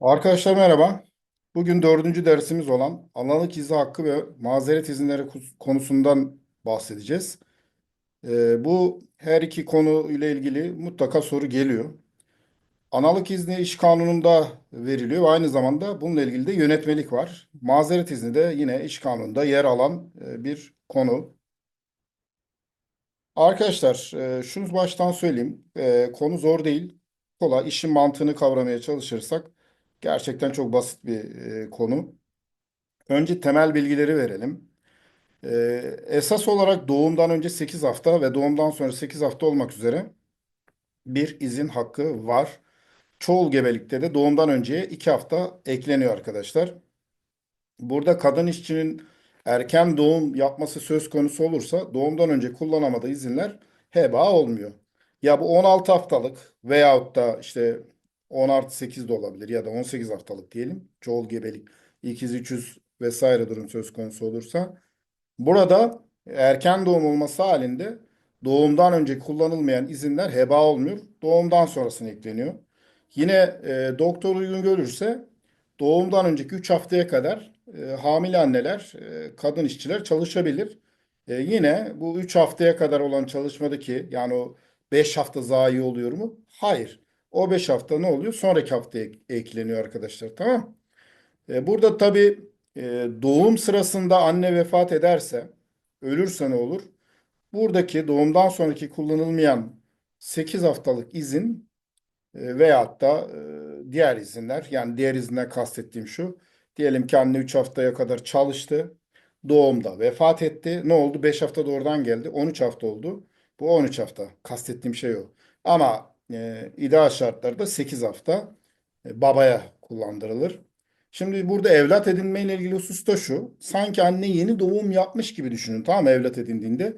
Arkadaşlar merhaba. Bugün dördüncü dersimiz olan analık izi hakkı ve mazeret izinleri konusundan bahsedeceğiz. Ee, bu her iki konu ile ilgili mutlaka soru geliyor. Analık izni iş kanununda veriliyor ve aynı zamanda bununla ilgili de yönetmelik var. Mazeret izni de yine iş kanununda yer alan e, bir konu. Arkadaşlar e, şunu baştan söyleyeyim. E, konu zor değil. Kolay. İşin mantığını kavramaya çalışırsak gerçekten çok basit bir e, konu. Önce temel bilgileri verelim. Ee, esas olarak doğumdan önce 8 hafta ve doğumdan sonra 8 hafta olmak üzere bir izin hakkı var. Çoğul gebelikte de doğumdan önceye 2 hafta ekleniyor arkadaşlar. Burada kadın işçinin erken doğum yapması söz konusu olursa doğumdan önce kullanamadığı izinler heba olmuyor. Ya bu 16 haftalık veyahut da işte 10 artı 8 de olabilir ya da 18 haftalık diyelim. Çoğul gebelik, ikiz, üçüz vesaire durum söz konusu olursa. Burada erken doğum olması halinde doğumdan önce kullanılmayan izinler heba olmuyor. Doğumdan sonrasına ekleniyor. Yine e, doktor uygun görürse doğumdan önceki 3 haftaya kadar e, hamile anneler, e, kadın işçiler çalışabilir. E, yine bu 3 haftaya kadar olan çalışmadaki yani o 5 hafta zayi oluyor mu? Hayır. O 5 hafta ne oluyor? Sonraki haftaya ekleniyor arkadaşlar. Tamam. E, burada tabii e, doğum sırasında anne vefat ederse, ölürse ne olur? Buradaki doğumdan sonraki kullanılmayan 8 haftalık izin e, veyahut da e, diğer izinler, yani diğer izinler kastettiğim şu. Diyelim ki anne 3 haftaya kadar çalıştı, doğumda vefat etti. Ne oldu? 5 hafta da oradan geldi. 13 hafta oldu. Bu 13 hafta. Kastettiğim şey o. Ama e, ideal şartlarda 8 hafta e, babaya kullandırılır. Şimdi burada evlat edinme ile ilgili husus da şu. Sanki anne yeni doğum yapmış gibi düşünün tamam evlat edindiğinde.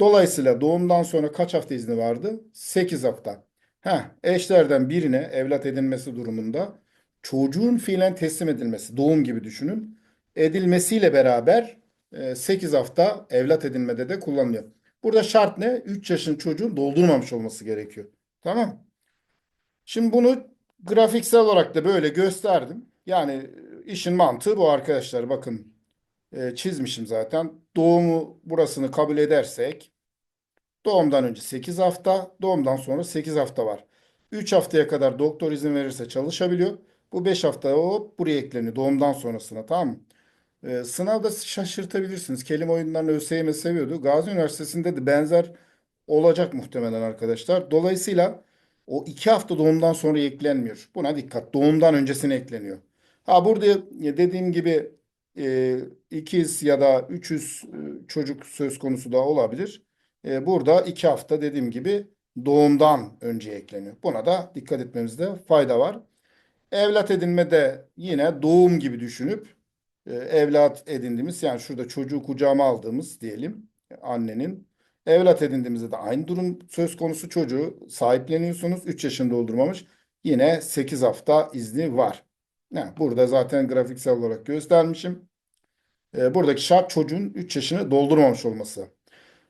Dolayısıyla doğumdan sonra kaç hafta izni vardı? 8 hafta. Heh, eşlerden birine evlat edinmesi durumunda çocuğun fiilen teslim edilmesi, doğum gibi düşünün, edilmesiyle beraber e, 8 hafta evlat edinmede de kullanılıyor. Burada şart ne? 3 yaşın çocuğun doldurmamış olması gerekiyor. Tamam. Şimdi bunu grafiksel olarak da böyle gösterdim. Yani e, işin mantığı bu arkadaşlar. Bakın e, çizmişim zaten. Doğumu burasını kabul edersek doğumdan önce 8 hafta, doğumdan sonra 8 hafta var. 3 haftaya kadar doktor izin verirse çalışabiliyor. Bu 5 hafta hop buraya ekleniyor doğumdan sonrasına tamam mı? E, sınavda şaşırtabilirsiniz. Kelime oyunlarını ÖSYM seviyordu. Gazi Üniversitesi'nde de benzer olacak muhtemelen arkadaşlar. Dolayısıyla o iki hafta doğumdan sonra eklenmiyor. Buna dikkat. Doğumdan öncesine ekleniyor. Ha burada dediğim gibi e, ikiz ya da üçüz e, çocuk söz konusu da olabilir. E, burada iki hafta dediğim gibi doğumdan önce ekleniyor. Buna da dikkat etmemizde fayda var. Evlat edinmede yine doğum gibi düşünüp e, evlat edindiğimiz yani şurada çocuğu kucağıma aldığımız diyelim annenin evlat edindiğimizde de aynı durum söz konusu çocuğu sahipleniyorsunuz 3 yaşını doldurmamış yine 8 hafta izni var. Yani burada zaten grafiksel olarak göstermişim. E, buradaki şart çocuğun 3 yaşını doldurmamış olması.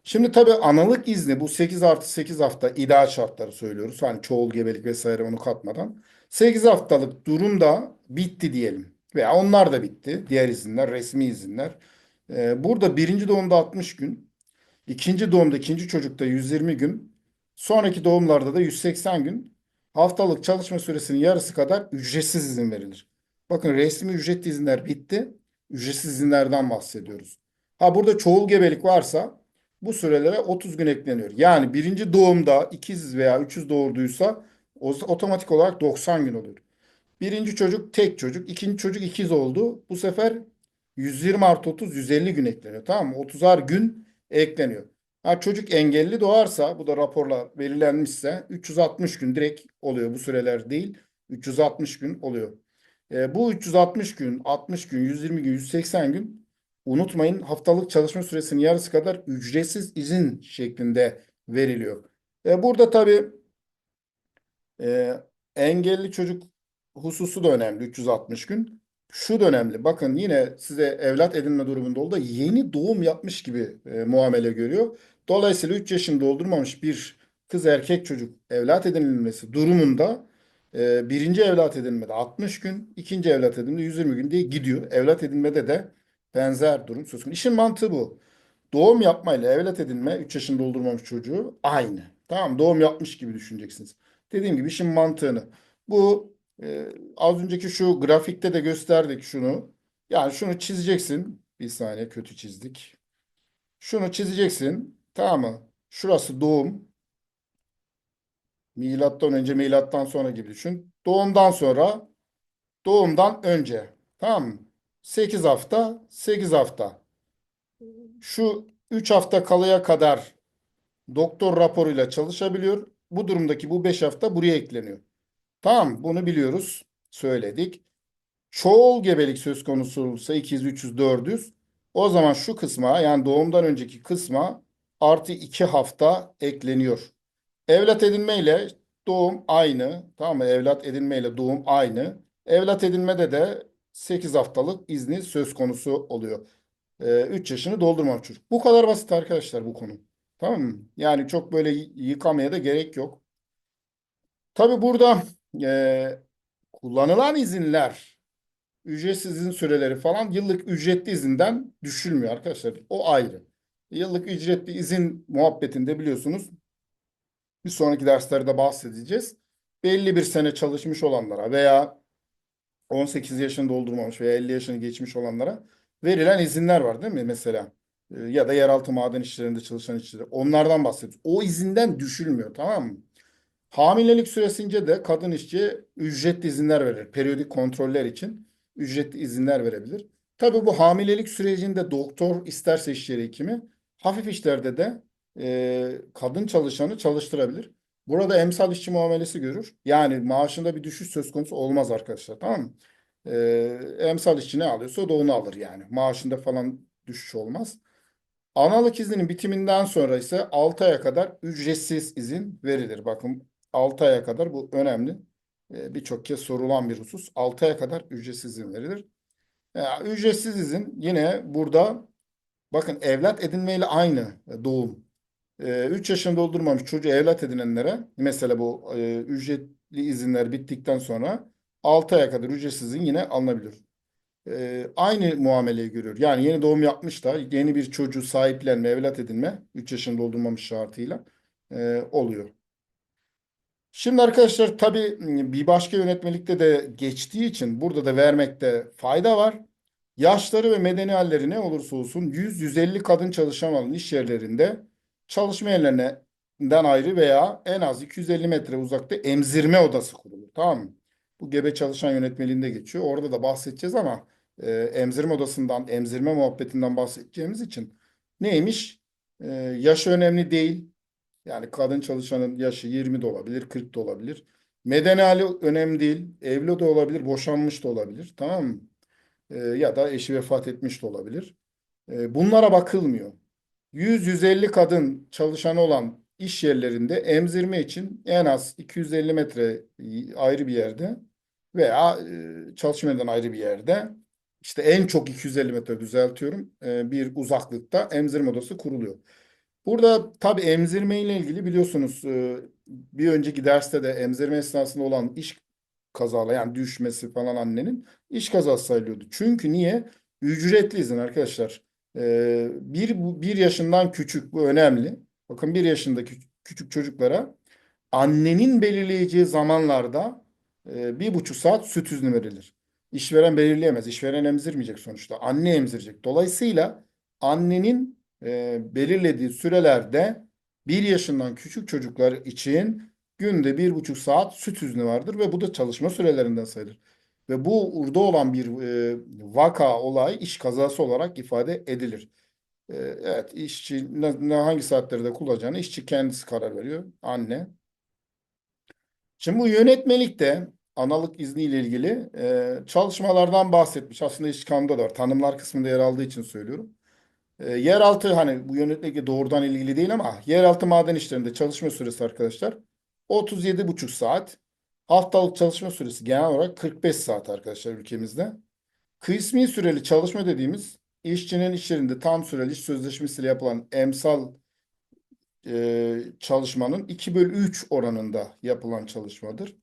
Şimdi tabii analık izni bu 8 artı 8 hafta ideal şartları söylüyoruz. Hani çoğul gebelik vesaire onu katmadan. 8 haftalık durumda bitti diyelim. Veya onlar da bitti. Diğer izinler, resmi izinler. Ee, burada birinci doğumda 60 gün. İkinci doğumda ikinci çocukta 120 gün. Sonraki doğumlarda da 180 gün. Haftalık çalışma süresinin yarısı kadar ücretsiz izin verilir. Bakın resmi ücretli izinler bitti. Ücretsiz izinlerden bahsediyoruz. Ha burada çoğul gebelik varsa bu sürelere 30 gün ekleniyor. Yani birinci doğumda ikiz veya üçüz doğurduysa otomatik olarak 90 gün oluyor. Birinci çocuk tek çocuk, ikinci çocuk ikiz oldu. Bu sefer 120 artı 30 150 gün ekleniyor. Tamam mı? 30'ar gün ekleniyor. Ha, çocuk engelli doğarsa bu da raporla belirlenmişse 360 gün direkt oluyor. Bu süreler değil 360 gün oluyor. E, bu 360 gün, 60 gün, 120 gün, 180 gün unutmayın haftalık çalışma süresinin yarısı kadar ücretsiz izin şeklinde veriliyor. E, burada tabii e, engelli çocuk hususu da önemli 360 gün. Şu da önemli. Bakın yine size evlat edinme durumunda oldu da yeni doğum yapmış gibi e, muamele görüyor. Dolayısıyla 3 yaşını doldurmamış bir kız erkek çocuk evlat edinilmesi durumunda Ee, birinci evlat edinmede 60 gün, ikinci evlat edinmede 120 gün diye gidiyor. Evlat edinmede de benzer durum söz konusu. İşin mantığı bu. Doğum yapmayla evlat edinme 3 yaşını doldurmamış çocuğu aynı. Tamam doğum yapmış gibi düşüneceksiniz. Dediğim gibi işin mantığını. Bu e, az önceki şu grafikte de gösterdik şunu. Yani şunu çizeceksin. Bir saniye kötü çizdik. Şunu çizeceksin. Tamam mı? Şurası doğum. Milattan önce, milattan sonra gibi düşün. Doğumdan sonra, doğumdan önce. Tamam mı? 8 hafta, 8 hafta. Şu 3 hafta kalaya kadar doktor raporuyla çalışabiliyor. Bu durumdaki bu 5 hafta buraya ekleniyor. Tamam, bunu biliyoruz. Söyledik. Çoğul gebelik söz konusu olursa 200, 300, 400 o zaman şu kısma yani doğumdan önceki kısma artı 2 hafta ekleniyor. Evlat edinmeyle doğum aynı. Tamam mı? Evlat edinmeyle doğum aynı. Evlat edinmede de 8 haftalık izni söz konusu oluyor. 3 yaşını doldurmamış çocuk. Bu kadar basit arkadaşlar bu konu. Tamam mı? Yani çok böyle yıkamaya da gerek yok. Tabii burada e, kullanılan izinler, ücretsiz izin süreleri falan yıllık ücretli izinden düşülmüyor arkadaşlar. O ayrı. Yıllık ücretli izin muhabbetinde biliyorsunuz bir sonraki derslerde bahsedeceğiz. Belli bir sene çalışmış olanlara veya 18 yaşını doldurmamış veya 50 yaşını geçmiş olanlara verilen izinler var değil mi mesela? E, Ya da yeraltı maden işlerinde çalışan işçiler. Onlardan bahsediyoruz. O izinden düşülmüyor tamam mı? Hamilelik süresince de kadın işçi ücretli izinler verir. Periyodik kontroller için ücretli izinler verebilir. Tabii bu hamilelik sürecinde doktor isterse iş yeri hekimi hafif işlerde de e, kadın çalışanı çalıştırabilir. Burada emsal işçi muamelesi görür. Yani maaşında bir düşüş söz konusu olmaz arkadaşlar tamam mı? E, emsal işçi ne alıyorsa o da onu alır yani. Maaşında falan düşüş olmaz. Analık izninin bitiminden sonra ise 6 aya kadar ücretsiz izin verilir. Bakın 6 aya kadar bu önemli. Ee, Birçok kez sorulan bir husus. 6 aya kadar ücretsiz izin verilir. Ya, ücretsiz izin yine burada bakın evlat edinmeyle aynı e, doğum. 3 yaşını doldurmamış çocuğu evlat edinenlere mesela bu e, ücretli izinler bittikten sonra 6 aya kadar ücretsiz izin yine alınabilir e, aynı muameleyi görüyor. Yani yeni doğum yapmış da yeni bir çocuğu sahiplenme, evlat edinme 3 yaşını doldurmamış şartıyla e, oluyor. Şimdi arkadaşlar tabii bir başka yönetmelikte de geçtiği için burada da vermekte fayda var. Yaşları ve medeni halleri ne olursa olsun 100-150 kadın çalışan olan iş yerlerinde çalışma yerlerinden ayrı veya en az 250 metre uzakta emzirme odası kurulur. Tamam mı? Bu gebe çalışan yönetmeliğinde geçiyor. Orada da bahsedeceğiz ama e, emzirme odasından, emzirme muhabbetinden bahsedeceğimiz için neymiş? E, yaşı önemli değil. Yani kadın çalışanın yaşı 20 de olabilir, 40 da olabilir. Medeni hali önemli değil. Evli de olabilir, boşanmış da olabilir. Tamam mı? E, ya da eşi vefat etmiş de olabilir. E, bunlara bakılmıyor. 100-150 kadın çalışanı olan iş yerlerinde emzirme için en az 250 metre ayrı bir yerde veya e, çalışma yerinden ayrı bir yerde işte en çok 250 metre düzeltiyorum e, bir uzaklıkta emzirme odası kuruluyor. Burada tabii emzirme ile ilgili biliyorsunuz e, bir önceki derste de emzirme esnasında olan iş kazalı yani düşmesi falan annenin iş kazası sayılıyordu. Çünkü niye? Ücretli izin arkadaşlar. Ee, bir, bir yaşından küçük bu önemli. Bakın bir yaşındaki küçük çocuklara annenin belirleyeceği zamanlarda e, bir buçuk saat süt izni verilir. İşveren belirleyemez. İşveren emzirmeyecek sonuçta. Anne emzirecek. Dolayısıyla annenin e, belirlediği sürelerde bir yaşından küçük çocuklar için günde bir buçuk saat süt izni vardır ve bu da çalışma sürelerinden sayılır. Ve bu burada olan bir e, vaka olay iş kazası olarak ifade edilir. E, evet işçi ne, ne- hangi saatlerde kullanacağını işçi kendisi karar veriyor. Anne. Şimdi bu yönetmelikte analık izniyle ilgili e, çalışmalardan bahsetmiş. Aslında iş kanunda da var. Tanımlar kısmında yer aldığı için söylüyorum. E, yeraltı hani bu yönetmelikle doğrudan ilgili değil ama yeraltı maden işlerinde çalışma süresi arkadaşlar 37,5 saat. Haftalık çalışma süresi genel olarak 45 saat arkadaşlar ülkemizde. Kısmi süreli çalışma dediğimiz işçinin iş yerinde tam süreli iş sözleşmesiyle yapılan emsal e, çalışmanın 2 bölü 3 oranında yapılan çalışmadır.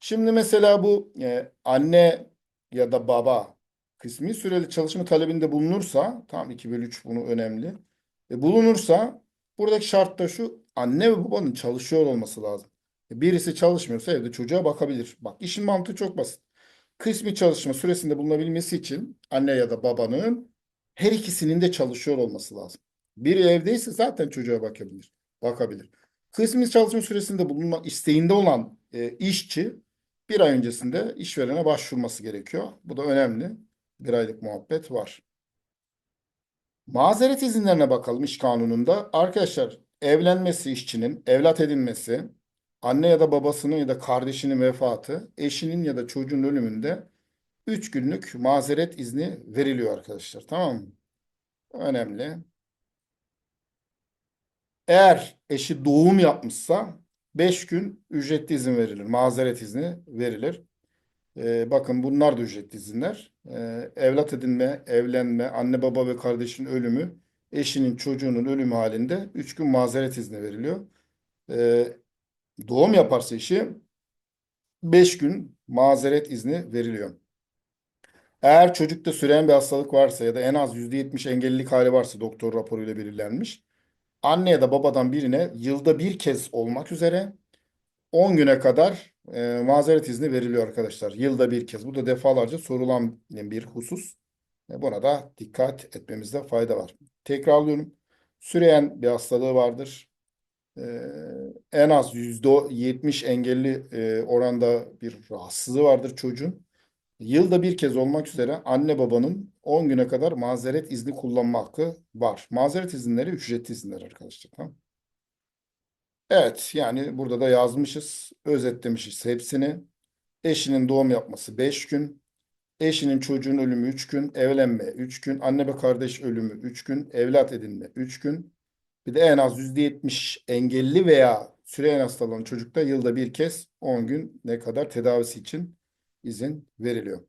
Şimdi mesela bu e, anne ya da baba kısmi süreli çalışma talebinde bulunursa, tam 2 bölü 3 bunu önemli. E, bulunursa buradaki şart da şu, anne ve babanın çalışıyor olması lazım. E, birisi çalışmıyorsa evde çocuğa bakabilir. Bak işin mantığı çok basit. Kısmi çalışma süresinde bulunabilmesi için anne ya da babanın her ikisinin de çalışıyor olması lazım. Biri evdeyse zaten çocuğa bakabilir. Bakabilir. Kısmi çalışma süresinde bulunmak isteğinde olan e, işçi bir ay öncesinde işverene başvurması gerekiyor. Bu da önemli. Bir aylık muhabbet var. Mazeret izinlerine bakalım iş kanununda. Arkadaşlar evlenmesi işçinin, evlat edinmesi, anne ya da babasının ya da kardeşinin vefatı, eşinin ya da çocuğun ölümünde 3 günlük mazeret izni veriliyor arkadaşlar. Tamam mı? Önemli. Eğer eşi doğum yapmışsa 5 gün ücretli izin verilir. Mazeret izni verilir. Ee, bakın bunlar da ücretli izinler. Ee, evlat edinme, evlenme, anne baba ve kardeşin ölümü, eşinin çocuğunun ölümü halinde 3 gün mazeret izni veriliyor. Ee, doğum yaparsa eşi 5 gün mazeret izni veriliyor. Eğer çocukta süren bir hastalık varsa ya da en az %70 engellilik hali varsa doktor raporuyla belirlenmiş. Anne ya da babadan birine yılda bir kez olmak üzere 10 güne kadar e, mazeret izni veriliyor arkadaşlar. Yılda bir kez. Bu da defalarca sorulan bir husus. E, buna da dikkat etmemizde fayda var. Tekrarlıyorum. Süreyen bir hastalığı vardır. E, en az %70 engelli e, oranda bir rahatsızlığı vardır çocuğun. Yılda bir kez olmak üzere anne babanın 10 güne kadar mazeret izni kullanma hakkı var. Mazeret izinleri ücretli izinler arkadaşlar. Tamam. Evet yani burada da yazmışız, özetlemişiz hepsini. Eşinin doğum yapması 5 gün, eşinin çocuğun ölümü 3 gün, evlenme 3 gün, anne ve kardeş ölümü 3 gün, evlat edinme 3 gün. Bir de en az %70 engelli veya süreyen hastalığı olan çocukta yılda bir kez 10 gün ne kadar tedavisi için izin veriliyor.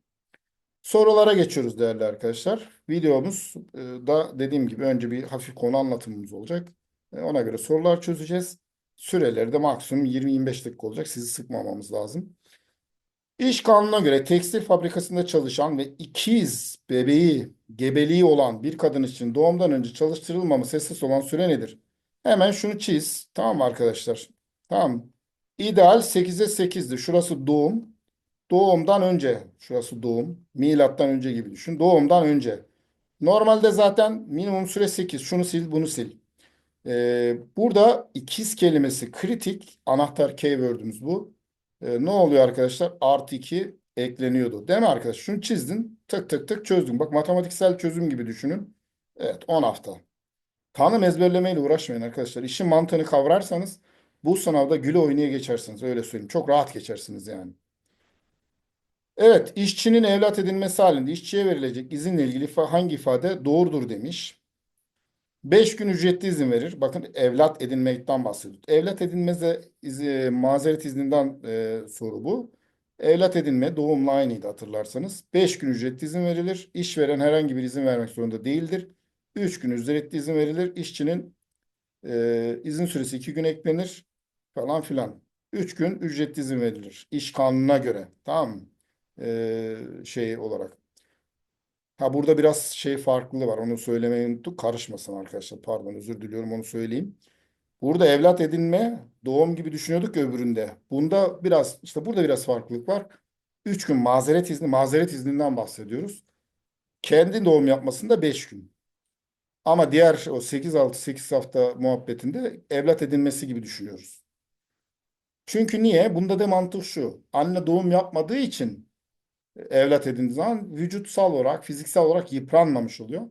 Sorulara geçiyoruz değerli arkadaşlar. Videomuz e, da dediğim gibi önce bir hafif konu anlatımımız olacak. E, Ona göre sorular çözeceğiz. Süreleri de maksimum 20-25 dakika olacak. Sizi sıkmamamız lazım. İş kanununa göre tekstil fabrikasında çalışan ve ikiz bebeği gebeliği olan bir kadın için doğumdan önce çalıştırılmaması esas olan süre nedir? Hemen şunu çiz. Tamam arkadaşlar? Tamam. İdeal 8'e 8'dir. Şurası doğum. Doğumdan önce. Şurası doğum. Milattan önce gibi düşün. Doğumdan önce. Normalde zaten minimum süre 8. Şunu sil, bunu sil. Ee, burada ikiz kelimesi kritik. Anahtar keyword'ümüz bu. Ee, ne oluyor arkadaşlar? Artı 2 ekleniyordu. Değil mi arkadaşlar? Şunu çizdin. Tık tık tık çözdün. Bak matematiksel çözüm gibi düşünün. Evet 10 hafta. Tanım ezberlemeyle uğraşmayın arkadaşlar. İşin mantığını kavrarsanız bu sınavda güle oynaya geçersiniz. Öyle söyleyeyim. Çok rahat geçersiniz yani. Evet, işçinin evlat edinmesi halinde işçiye verilecek izinle ilgili hangi ifade doğrudur demiş. 5 gün ücretli izin verir. Bakın evlat edinmekten bahsediyor. Evlat edinmeze izi, mazeret izninden e, soru bu. Evlat edinme doğumla aynıydı hatırlarsanız. 5 gün ücretli izin verilir. İşveren herhangi bir izin vermek zorunda değildir. 3 gün ücretli izin verilir. İşçinin e, izin süresi 2 gün eklenir falan filan. 3 gün ücretli izin verilir. İş kanununa göre. Tamam mı? E, şey olarak. Ha burada biraz şey farklılığı var. Onu söylemeyi unuttuk. Karışmasın arkadaşlar. Pardon özür diliyorum onu söyleyeyim. Burada evlat edinme doğum gibi düşünüyorduk öbüründe. Bunda biraz işte burada biraz farklılık var. 3 gün mazeret izni, mazeret izninden bahsediyoruz. Kendi doğum yapmasında 5 gün. Ama diğer o 8-6-8 hafta muhabbetinde evlat edinmesi gibi düşünüyoruz. Çünkü niye? Bunda da mantık şu. Anne doğum yapmadığı için evlat edindiği zaman vücutsal olarak, fiziksel olarak yıpranmamış oluyor.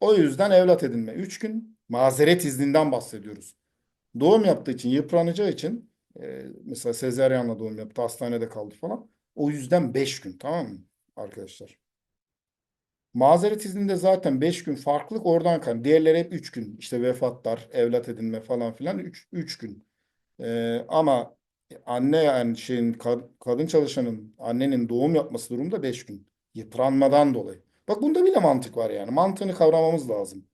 O yüzden evlat edinme 3 gün mazeret izninden bahsediyoruz. Doğum yaptığı için, yıpranacağı için e, mesela sezaryenle doğum yaptı, hastanede kaldı falan. O yüzden 5 gün tamam mı arkadaşlar? Mazeret izninde zaten 5 gün farklılık oradan kan. Diğerleri hep 3 gün. İşte vefatlar, evlat edinme falan filan 3 3 gün. Ee, ama anne yani şeyin kad- kadın çalışanın annenin doğum yapması durumunda 5 gün. Yıpranmadan dolayı. Bak bunda bile mantık var yani. Mantığını kavramamız lazım.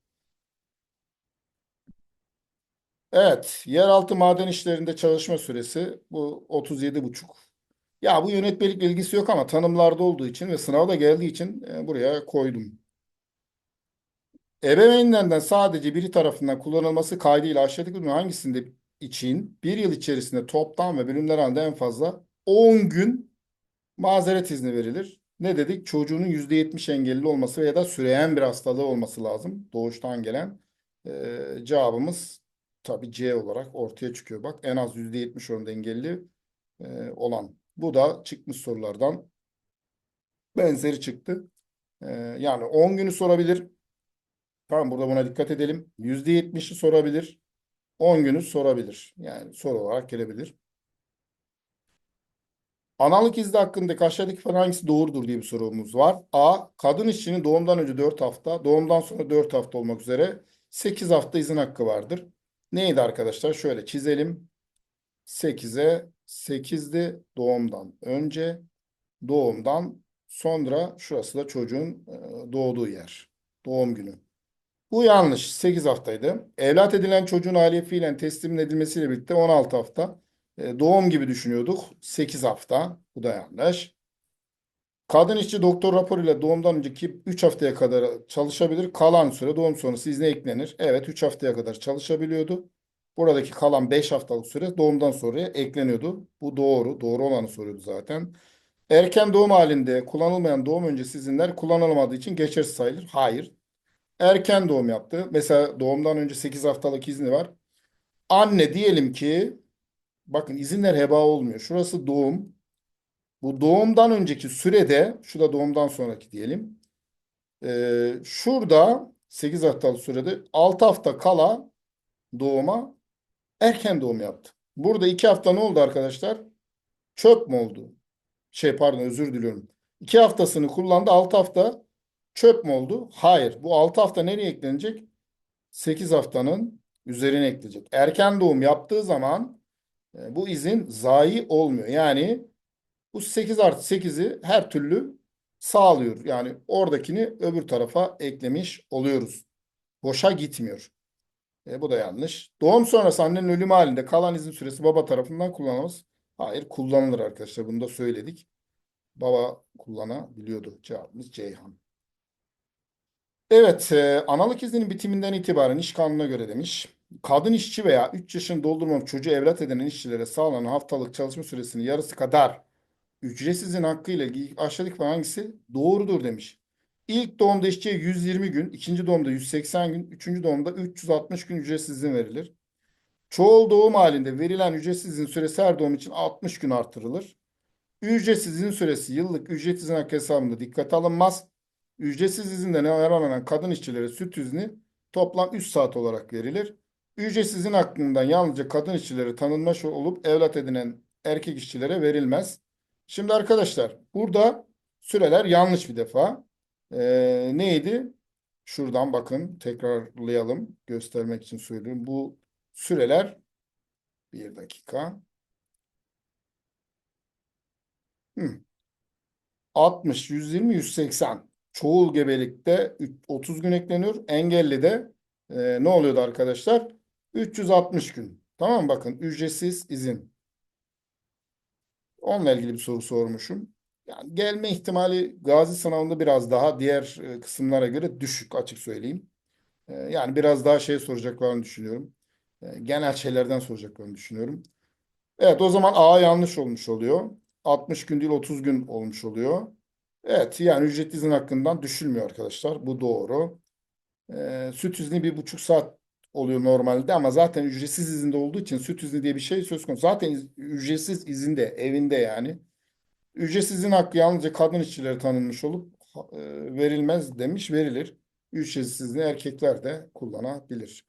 Evet, yeraltı maden işlerinde çalışma süresi bu 37,5. Ya bu yönetmelikle ilgisi yok ama tanımlarda olduğu için ve sınavda geldiği için e, buraya koydum. Ebeveynlerden sadece biri tarafından kullanılması kaydıyla aşağıdaki hangisinde için bir yıl içerisinde toplam ve bölümler halinde en fazla 10 gün mazeret izni verilir. Ne dedik? Çocuğunun %70 engelli olması veya da süreyen bir hastalığı olması lazım. Doğuştan gelen. Ee, cevabımız tabii C olarak ortaya çıkıyor. Bak en az %70 oranında engelli e, olan. Bu da çıkmış sorulardan benzeri çıktı. Ee, yani 10 günü sorabilir. Tamam burada buna dikkat edelim. %70'i sorabilir. 10 günü sorabilir. Yani soru olarak gelebilir. Analık izni hakkındaki aşağıdaki hangisi doğrudur diye bir sorumuz var. A. Kadın işçinin doğumdan önce 4 hafta, doğumdan sonra 4 hafta olmak üzere 8 hafta izin hakkı vardır. Neydi arkadaşlar? Şöyle çizelim. 8'e 8'di doğumdan önce, doğumdan sonra şurası da çocuğun e, doğduğu yer. Doğum günü. Bu yanlış. 8 haftaydı. Evlat edilen çocuğun aile fiilen teslim edilmesiyle birlikte 16 hafta. E, doğum gibi düşünüyorduk. 8 hafta. Bu da yanlış. Kadın işçi doktor raporuyla doğumdan önceki 3 haftaya kadar çalışabilir. Kalan süre doğum sonrası izne eklenir. Evet 3 haftaya kadar çalışabiliyordu. Buradaki kalan 5 haftalık süre doğumdan sonraya ekleniyordu. Bu doğru. Doğru olanı soruyordu zaten. Erken doğum halinde kullanılmayan doğum öncesi izinler kullanılmadığı için geçersiz sayılır. Hayır. Erken doğum yaptı. Mesela doğumdan önce 8 haftalık izni var. Anne diyelim ki bakın izinler heba olmuyor. Şurası doğum. Bu doğumdan önceki sürede, şu da doğumdan sonraki diyelim. Ee, şurada 8 haftalık sürede 6 hafta kala doğuma erken doğum yaptı. Burada 2 hafta ne oldu arkadaşlar? Çöp mü oldu? Şey pardon özür diliyorum. 2 haftasını kullandı 6 hafta çöp mü oldu? Hayır. Bu 6 hafta nereye eklenecek? 8 haftanın üzerine ekleyecek. Erken doğum yaptığı zaman e, bu izin zayi olmuyor. Yani bu 8 artı 8'i her türlü sağlıyor. Yani oradakini öbür tarafa eklemiş oluyoruz. Boşa gitmiyor. E, bu da yanlış. Doğum sonrası annenin ölümü halinde kalan izin süresi baba tarafından kullanılamaz. Hayır kullanılır arkadaşlar. Bunu da söyledik. Baba kullanabiliyordu. Cevabımız Ceyhan. Evet, e, analık izninin bitiminden itibaren iş kanununa göre demiş. Kadın işçi veya 3 yaşını doldurmamış çocuğu evlat edinen işçilere sağlanan haftalık çalışma süresinin yarısı kadar ücretsiz izin hakkı ile ilgili aşağıdaki hangisi doğrudur demiş. İlk doğumda işçiye 120 gün, ikinci doğumda 180 gün, üçüncü doğumda 360 gün ücretsiz izin verilir. Çoğul doğum halinde verilen ücretsiz izin süresi her doğum için 60 gün artırılır. Ücretsiz izin süresi yıllık ücretsiz izin hakkı hesabında dikkate alınmaz. Ücretsiz izinden yararlanan kadın işçilere süt izni toplam 3 saat olarak verilir. Ücretsiz izin hakkından yalnızca kadın işçilere tanınmış olup evlat edinen erkek işçilere verilmez. Şimdi arkadaşlar burada süreler yanlış bir defa. Ee, neydi? Şuradan bakın tekrarlayalım göstermek için söylüyorum. Bu süreler bir dakika. Hı. 60, 120, 180. Çoğul gebelikte 30 gün ekleniyor. Engelli de e, ne oluyordu arkadaşlar? 360 gün. Tamam mı? Bakın ücretsiz izin. Onunla ilgili bir soru sormuşum. Yani gelme ihtimali Gazi sınavında biraz daha diğer e, kısımlara göre düşük açık söyleyeyim. E, yani biraz daha şey soracaklarını düşünüyorum. E, genel şeylerden soracaklarını düşünüyorum. Evet o zaman A yanlış olmuş oluyor. 60 gün değil 30 gün olmuş oluyor. Evet yani ücretli izin hakkından düşülmüyor arkadaşlar. Bu doğru. Ee, süt izni bir buçuk saat oluyor normalde ama zaten ücretsiz izinde olduğu için süt izni diye bir şey söz konusu. Zaten iz- ücretsiz izinde evinde yani. Ücretsiz izin hakkı yalnızca kadın işçilere tanınmış olup e, verilmez demiş verilir. Ücretsiz izni erkekler de kullanabilir.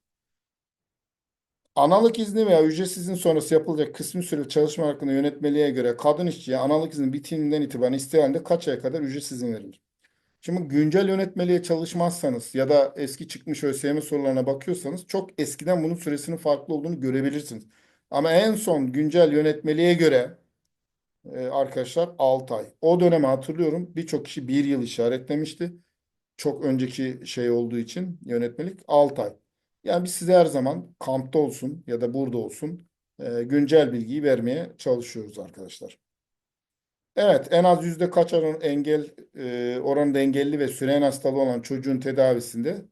Analık izni veya ücretsiz izin sonrası yapılacak kısmi süreli çalışma hakkında yönetmeliğe göre kadın işçiye analık iznin bitiminden itibaren isteği halinde kaç aya kadar ücretsiz izin verilir? Şimdi güncel yönetmeliğe çalışmazsanız ya da eski çıkmış ÖSYM sorularına bakıyorsanız çok eskiden bunun süresinin farklı olduğunu görebilirsiniz. Ama en son güncel yönetmeliğe göre e, arkadaşlar 6 ay. O dönemi hatırlıyorum. Birçok kişi bir yıl işaretlemişti. Çok önceki şey olduğu için yönetmelik 6 ay. Yani biz size her zaman kampta olsun ya da burada olsun e, güncel bilgiyi vermeye çalışıyoruz arkadaşlar. Evet, en az yüzde kaç oran engel e, oranında engelli ve süren hastalığı olan çocuğun tedavisinde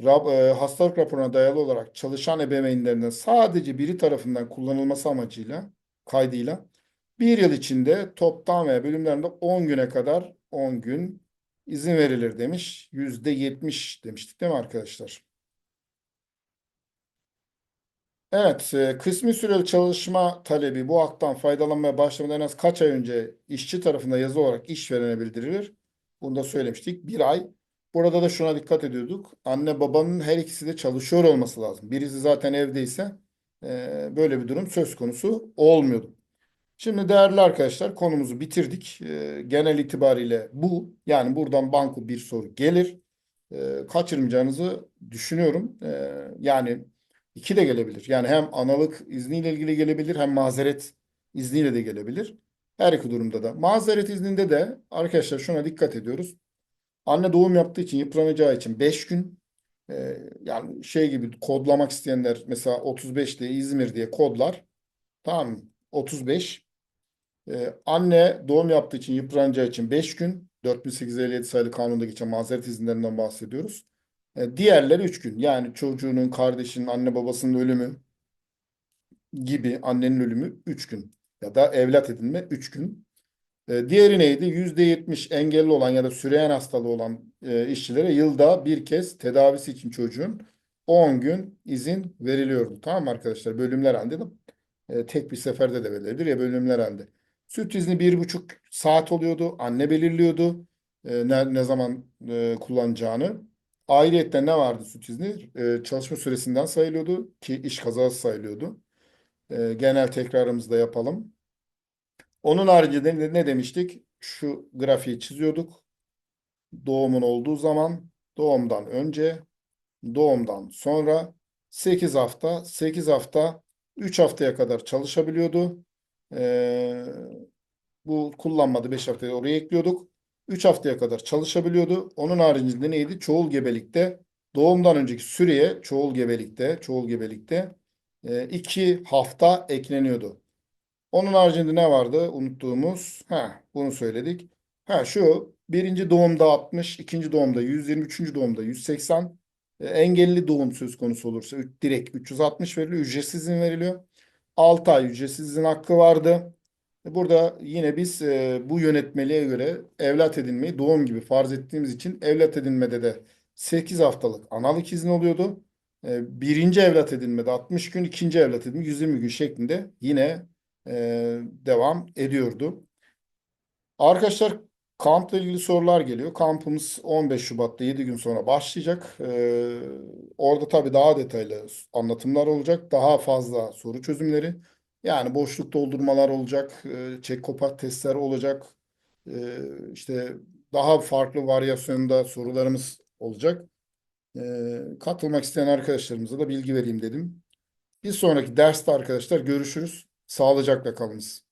rap- e, hastalık raporuna dayalı olarak çalışan ebeveynlerinden sadece biri tarafından kullanılması amacıyla kaydıyla bir yıl içinde toptan veya bölümlerinde 10 güne kadar 10 gün izin verilir demiş. Yüzde 70 demiştik değil mi arkadaşlar? Evet, e, kısmi süreli çalışma talebi bu haktan faydalanmaya başlamadan en az kaç ay önce işçi tarafından yazı olarak işverene bildirilir? Bunu da söylemiştik. Bir ay. Burada da şuna dikkat ediyorduk. Anne babanın her ikisi de çalışıyor olması lazım. Birisi zaten evdeyse e, böyle bir durum söz konusu olmuyordu. Şimdi değerli arkadaşlar konumuzu bitirdik. E, genel itibariyle bu. Yani buradan banko bir soru gelir. E, kaçırmayacağınızı düşünüyorum. E, yani iki de gelebilir. Yani hem analık izniyle ilgili gelebilir hem mazeret izniyle de gelebilir. Her iki durumda da. Mazeret izninde de arkadaşlar şuna dikkat ediyoruz. Anne doğum yaptığı için yıpranacağı için 5 gün e, yani şey gibi kodlamak isteyenler mesela 35 diye İzmir diye kodlar. Tamam mı? 35 ee, anne doğum yaptığı için yıpranacağı için 5 gün 4857 sayılı kanunda geçen mazeret izinlerinden bahsediyoruz. Ee, diğerleri 3 gün. Yani çocuğunun, kardeşinin, anne babasının ölümü gibi annenin ölümü 3 gün. Ya da evlat edinme 3 gün. Ee, diğeri neydi? %70 engelli olan ya da süreyen hastalığı olan e, işçilere yılda bir kez tedavisi için çocuğun 10 gün izin veriliyordu. Tamam mı arkadaşlar? Bölümler halinde de e, tek bir seferde de verilebilir ya bölümler halinde. Süt izni bir buçuk saat oluyordu. Anne belirliyordu e, ne, ne zaman e, kullanacağını. Ayrıyetten ne vardı süt izni? E, çalışma süresinden sayılıyordu ki iş kazası sayılıyordu. E, genel tekrarımızı da yapalım. Onun haricinde ne, ne demiştik? Şu grafiği çiziyorduk. Doğumun olduğu zaman, doğumdan önce, doğumdan sonra 8 hafta, 8 hafta 3 haftaya kadar çalışabiliyordu. Ee, bu kullanmadı 5 haftaya oraya ekliyorduk. 3 haftaya kadar çalışabiliyordu. Onun haricinde neydi? Çoğul gebelikte doğumdan önceki süreye çoğul gebelikte çoğul gebelikte 2 hafta ekleniyordu. Onun haricinde ne vardı unuttuğumuz? Ha, bunu söyledik. Ha şu birinci doğumda 60, ikinci doğumda 120, üçüncü doğumda 180. E, engelli doğum söz konusu olursa direkt 360 veriliyor. Ücretsiz izin veriliyor. 6 ay ücretsiz izin hakkı vardı. E, Burada yine biz e, bu yönetmeliğe göre evlat edinmeyi doğum gibi farz ettiğimiz için evlat edinmede de 8 haftalık analık izni oluyordu. E, birinci evlat edinmede 60 gün, ikinci evlat edinme 120 gün şeklinde yine e, devam ediyordu. Arkadaşlar kampla ilgili sorular geliyor. Kampımız 15 Şubat'ta 7 gün sonra başlayacak. Ee, orada tabii daha detaylı anlatımlar olacak. Daha fazla soru çözümleri. Yani boşluk doldurmalar olacak. E, çek testler olacak. Ee, işte daha farklı varyasyonda sorularımız olacak. Ee, katılmak isteyen arkadaşlarımıza da bilgi vereyim dedim. Bir sonraki derste arkadaşlar görüşürüz. Sağlıcakla kalınız.